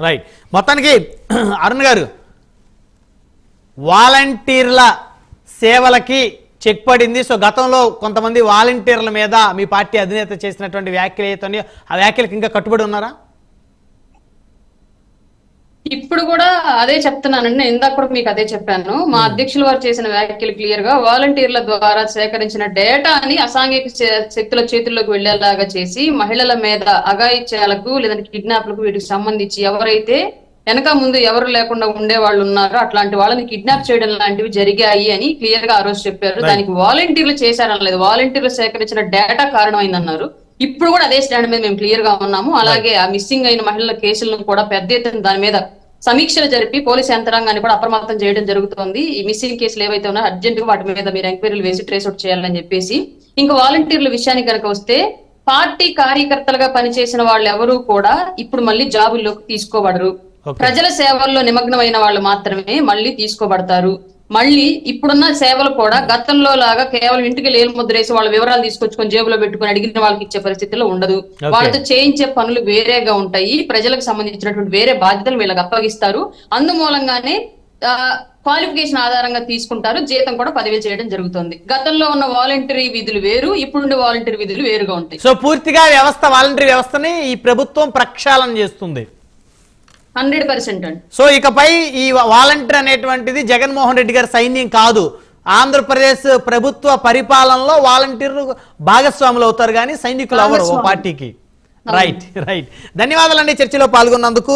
Right మొత్తానికి అరుణ్ గారు వాలంటీర్ల సేవలకి చెక్ పడింది. సో గతంలో కొంతమంది వాలంటీర్ల మీద మీ పార్టీ అధినేత చేసినటువంటి వ్యాఖ్యలు ఆ వ్యాఖ్యలకు ఇంకా కట్టుబడి ఉన్నారా? ఇప్పుడు కూడా అదే చెప్తున్నానండి. నేను ఇందాక కూడా మీకు అదే చెప్పాను. మా అధ్యక్షులు వారు చేసిన వ్యాఖ్యలు క్లియర్గా వాలంటీర్ల ద్వారా సేకరించిన డేటాని అసాంఘిక శక్తుల చేతుల్లోకి వెళ్ళేలాగా చేసి మహిళల మీద అఘాయిత్యాలకు లేదంటే కిడ్నాప్లకు వీటికి సంబంధించి ఎవరైతే వెనక ముందు ఎవరు లేకుండా ఉండే వాళ్ళు ఉన్నారో అట్లాంటి వాళ్ళని కిడ్నాప్ చేయడం లాంటివి జరిగాయి అని క్లియర్గా ఆ రోజు చెప్పారు. దానికి వాలంటీర్లు చేశారనలేదు. వాలంటీర్లు సేకరించిన డేటా కారణమైందన్నారు. ఇప్పుడు కూడా అదే స్టాండ్ మీద మేము క్లియర్గా ఉన్నాము. అలాగే ఆ మిస్సింగ్ అయిన మహిళల కేసులను కూడా పెద్ద ఎత్తున దాని మీద సమీక్షలు జరిపి పోలీస్ యంత్రాంగాన్ని కూడా అప్రమత్తం చేయడం జరుగుతోంది. ఈ మిస్సింగ్ కేసులు ఏవైతే ఉన్నాయో అర్జెంట్గా వాటి మీద మీరు ఎంక్వైరీలు వేసి ట్రేస్ అవుట్ చేయాలని చెప్పేసి. ఇంకా వాలంటీర్ల విషయానికి కనుక వస్తే పార్టీ కార్యకర్తలుగా పనిచేసిన వాళ్ళు ఎవరు కూడా ఇప్పుడు మళ్ళీ జాబుల్లోకి తీసుకోబడరు. ప్రజల సేవల్లో నిమగ్నమైన వాళ్ళు మాత్రమే మళ్ళీ తీసుకోబడతారు. మళ్ళీ ఇప్పుడున్న సేవలు కూడా గతంలో లాగా కేవలం ఇంటికి లేలు ముద్రేసి వాళ్ళ వివరాలు తీసుకొచ్చుకొని జేబులో పెట్టుకొని అడిగిన వాళ్ళకి ఇచ్చే పరిస్థితిలో ఉండదు. వాళ్ళతో చేయించే పనులు వేరేగా ఉంటాయి. ప్రజలకు సంబంధించినటువంటి వేరే బాధ్యతలు వీళ్ళకి అప్పగిస్తారు. అందుమూలంగానే క్వాలిఫికేషన్ ఆధారంగా తీసుకుంటారు. జీతం కూడా పదివేలు చేయడం జరుగుతుంది. గతంలో ఉన్న వాలంటరీ విధులు వేరు ఇప్పుడుండే వాలంటరీ విధులు వేరుగా ఉంటాయి. సో పూర్తిగా వ్యవస్థ వాలంటరీ వ్యవస్థని ఈ ప్రభుత్వం ప్రక్షాళన చేస్తుంది. హండ్రెడ్ పర్సెంట్ అండి. సో ఇకపై ఈ వాలంటీర్ అనేటువంటిది జగన్మోహన్ రెడ్డి గారి సైన్యం కాదు. ఆంధ్రప్రదేశ్ ప్రభుత్వ పరిపాలనలో వాలంటీర్లు భాగస్వాములు అవుతారు కానీ సైనికులు భాగస్వాములు. పార్టీకి. రైట్ రైట్ ధన్యవాదాలండి. చర్చలో పాల్గొన్నందుకు